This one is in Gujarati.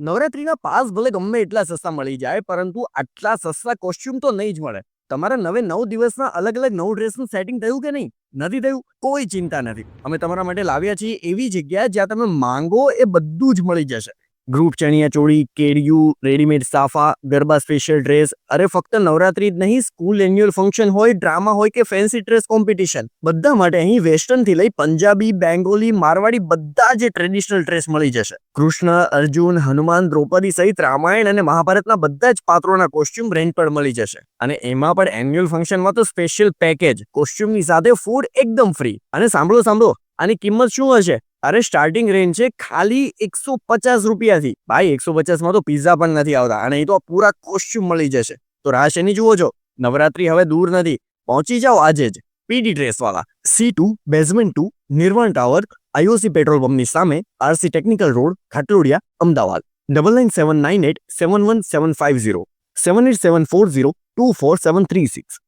નવરાત્રીના પાસ ભલે ગમે એટલા સસ્તા મળી જાય, પરંતુ આટલા સસ્તા કોસ્ચ્યુમ તો નહીં જ મળે. તમારા નવે નવ દિવસના અલગ અલગ નવ ડ્રેસનું સેટિંગ થયું કે નહીં? નથી થયું? કોઈ ચિંતા નથી. અમે તમારા માટે લાવ્યા છીએ એવી જગ્યા જ્યાં તમે માંગો એ બધું જ મળી જશે. ગ્રુપ ચણિયા ચોળી, કેડિયું રેડીમેડ સાફા, ગરબા સ્પેશિયલ ડ્રેસ અરે, ફક્ત નવરાત્રી જ નહીં સ્કૂલ એન્યુઅલ ફંક્શન હોય ડ્રામા હોય કે ફેન્સી ડ્રેસ કોમ્પિટિશન બધા માટે અહીં વેસ્ટર્નથી લઈ પંજાબી, બેંગોલી, મારવાડી બધા જ ટ્રેડિશનલ ડ્રેસ મળી જશે. કૃષ્ણ, અર્જુન, હનુમાન, દ્રૌપદી સહિત રામાયણ અને મહાભારતના બધા જ પાત્રોના કોસ્ચ્યુમ રેન્ટ પર મળી જશે. અને એમાં પણ એન્યુઅલ ફંક્શનમાં તો સ્પેશિયલ પેકેજ કોસ્ચ્યુમની સાથે ફૂડ એકદમ ફ્રી અને સાંભળો સાંભળો, આની કિંમત શું હશે? અરે સ્ટાર્ટિંગ રેન્જ છે ખાલી એકસો પચાસ રૂપિયાથી. ભાઈ, એકસો પચાસમાં તો પિઝા પણ નથી આવતા અને એ તો પૂરા કોસ્ચ્યુમ મળી જશે. તો રાહ શેની જુઓ છો, નવરાત્રી હવે દૂર નથી. પહોંચી જાઓ આજે જ. PD ડ્રેસવાળા C two basement two Nirvana tower IOC petrol પંપની સામે RC technical road Khatlodia, Ahmedabad. Double nine seven nine eight seven one seven five zero seven eight seven four zero two four seven three six